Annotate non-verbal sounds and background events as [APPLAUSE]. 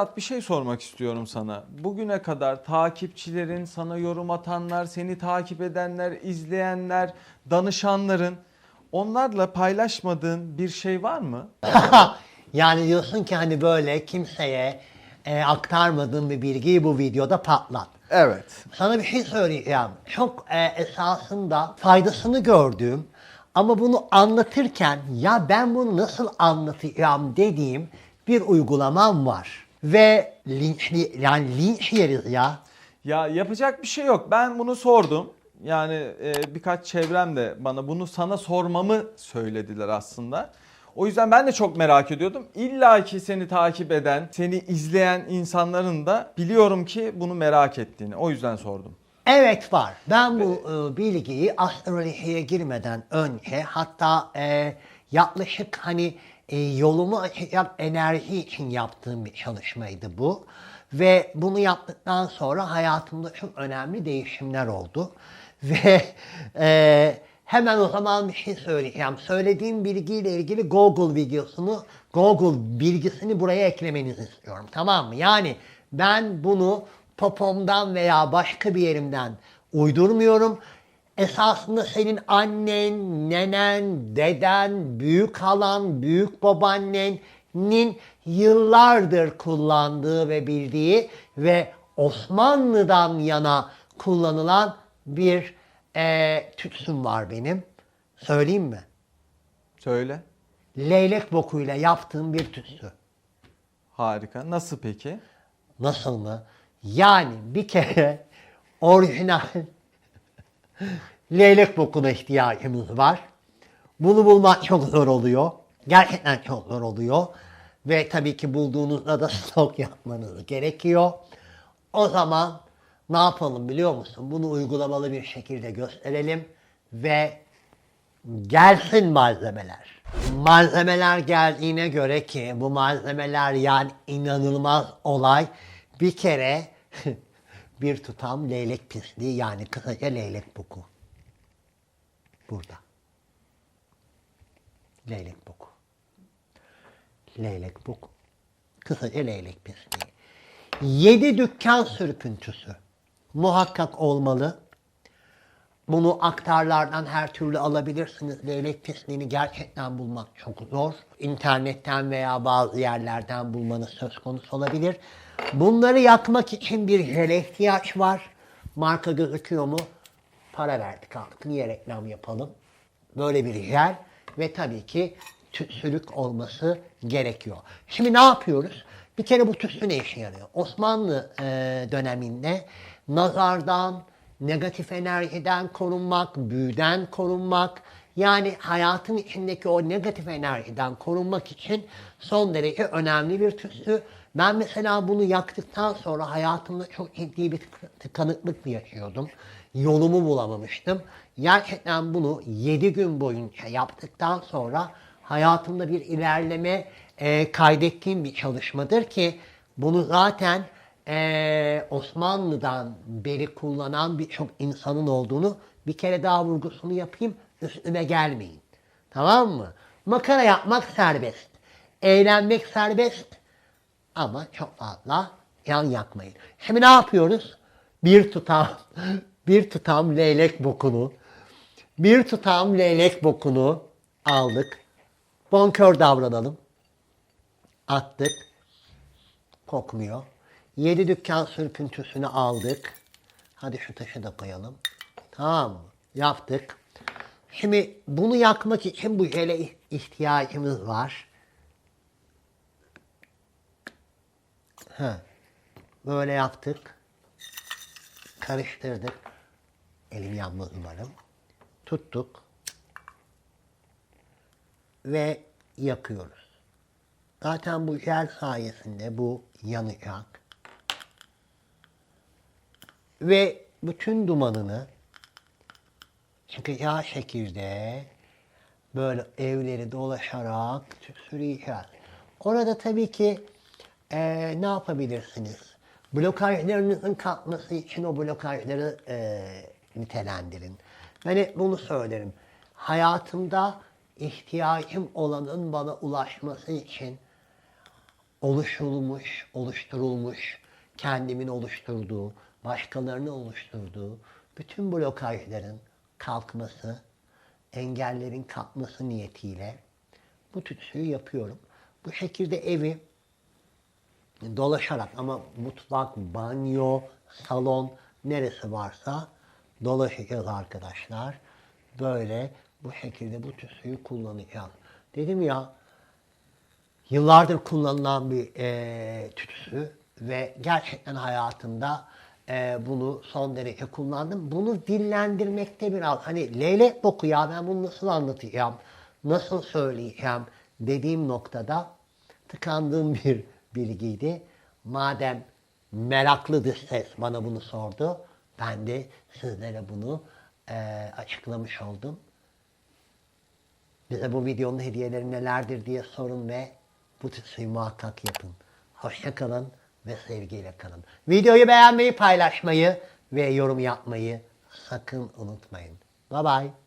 Berat bir şey sormak istiyorum sana. Bugüne kadar takipçilerin, sana yorum atanlar, seni takip edenler, izleyenler, danışanların onlarla paylaşmadığın bir şey var mı? [LAUGHS] yani diyorsun ki hani böyle kimseye e, aktarmadığın bir bilgiyi bu videoda patlat. Evet. Sana bir şey söyleyeceğim. Çok e, esasında faydasını gördüğüm ama bunu anlatırken ya ben bunu nasıl anlatacağım dediğim bir uygulamam var. Ve linç, yani linç yeriz ya. Ya yapacak bir şey yok. Ben bunu sordum. Yani e, birkaç çevrem de bana bunu sana sormamı söylediler aslında. O yüzden ben de çok merak ediyordum. İlla ki seni takip eden, seni izleyen insanların da biliyorum ki bunu merak ettiğini. O yüzden sordum. Evet var. Ben bu e, bilgiyi astrolojiye girmeden önce hatta e, yaklaşık hani yolumu açacak enerji için yaptığım bir çalışmaydı bu. Ve bunu yaptıktan sonra hayatımda çok önemli değişimler oldu. Ve e, hemen o zaman bir şey söyleyeceğim. Söylediğim bilgiyle ilgili Google videosunu, Google bilgisini buraya eklemenizi istiyorum. Tamam mı? Yani ben bunu popomdan veya başka bir yerimden uydurmuyorum. Esasında senin annen, nenen, deden, büyük halan, büyük babaannenin yıllardır kullandığı ve bildiği ve Osmanlı'dan yana kullanılan bir eee tütsüm var benim. Söyleyeyim mi? Söyle. Leylek bokuyla yaptığım bir tütsü. Harika. Nasıl peki? Nasıl mı? Yani bir kere orijinal leylek bokuna ihtiyacımız var. Bunu bulmak çok zor oluyor. Gerçekten çok zor oluyor. Ve tabii ki bulduğunuzda da [LAUGHS] stok yapmanız gerekiyor. O zaman ne yapalım biliyor musun? Bunu uygulamalı bir şekilde gösterelim ve gelsin malzemeler. Malzemeler geldiğine göre ki bu malzemeler yani inanılmaz olay. Bir kere [LAUGHS] bir tutam leylek pisliği yani kısaca leylek boku. Burada. Leylek boku. Leylek boku. Kısaca leylek pisliği. Yedi dükkan sürpüntüsü. Muhakkak olmalı. Bunu aktarlardan her türlü alabilirsiniz. Leylek pisliğini gerçekten bulmak çok zor. İnternetten veya bazı yerlerden bulmanız söz konusu olabilir. Bunları yakmak için bir jele ihtiyaç var. Marka gözüküyor mu? Para verdik artık. Niye reklam yapalım? Böyle bir jel ve tabii ki tütsülük olması gerekiyor. Şimdi ne yapıyoruz? Bir kere bu tütsü ne işe yarıyor? Osmanlı döneminde nazardan, negatif enerjiden korunmak, büyüden korunmak, yani hayatın içindeki o negatif enerjiden korunmak için son derece önemli bir tütsü. Ben mesela bunu yaktıktan sonra hayatımda çok ciddi bir tık- tıkanıklık yaşıyordum. Yolumu bulamamıştım. Gerçekten bunu 7 gün boyunca yaptıktan sonra hayatımda bir ilerleme e, kaydettiğim bir çalışmadır ki bunu zaten e, Osmanlı'dan beri kullanan birçok insanın olduğunu bir kere daha vurgusunu yapayım. Üstüme gelmeyin. Tamam mı? Makara yapmak serbest. Eğlenmek serbest. Ama çok fazla yan yakmayın. Şimdi ne yapıyoruz? Bir tutam, [LAUGHS] bir tutam leylek bokunu, bir tutam leylek bokunu aldık. Bonkör davranalım. Attık. Kokmuyor. Yedi dükkan sürpüntüsünü aldık. Hadi şu taşı da koyalım. Tamam? Yaptık. Şimdi bunu yakmak için bu jele ihtiyacımız var. Ha. Böyle yaptık. Karıştırdık. Elim yanmaz umarım. Tuttuk. Ve yakıyoruz. Zaten bu jel sayesinde bu yanacak. Ve bütün dumanını çıkacağı şekilde böyle evleri dolaşarak sürüyeceğiz. Orada tabii ki eee, ne yapabilirsiniz? Blokajlarınızın kalkması için o blokajları eee, nitelendirin. Ben hep bunu söylerim. Hayatımda ihtiyacım olanın bana ulaşması için oluşturulmuş, oluşturulmuş, kendimin oluşturduğu, başkalarının oluşturduğu bütün blokajların kalkması, engellerin kalkması niyetiyle bu tütsüyü yapıyorum. Bu şekilde evi dolaşarak ama mutfak, banyo, salon neresi varsa dolaşacağız arkadaşlar. Böyle bu şekilde bu tütsüyü kullanacağız. Dedim ya yıllardır kullanılan bir e, tütsü ve gerçekten hayatımda e, bunu son derece kullandım. Bunu dillendirmekte biraz hani leylek boku ya ben bunu nasıl anlatacağım, nasıl söyleyeceğim dediğim noktada tıkandığım [LAUGHS] bir bilgiydi. Madem meraklı dış ses bana bunu sordu, ben de sizlere bunu e, açıklamış oldum. Bize bu videonun hediyeleri nelerdir diye sorun ve bu tütsüyü muhakkak yapın. Hoşça kalın ve sevgiyle kalın. Videoyu beğenmeyi, paylaşmayı ve yorum yapmayı sakın unutmayın. Bye bye.